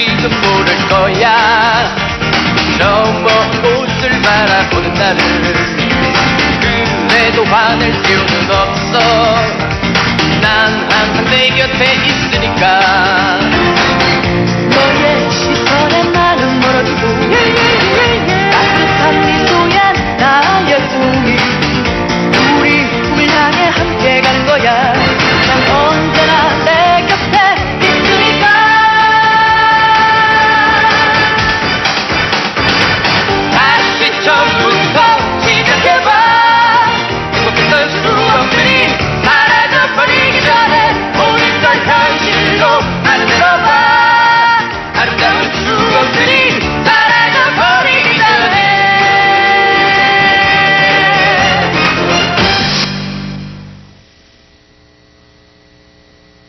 지금 모를 거야. 너무 옷을 바라보는 나를 그래도 화낼 필요는 없어. 난 항상 내 곁에 있으니까.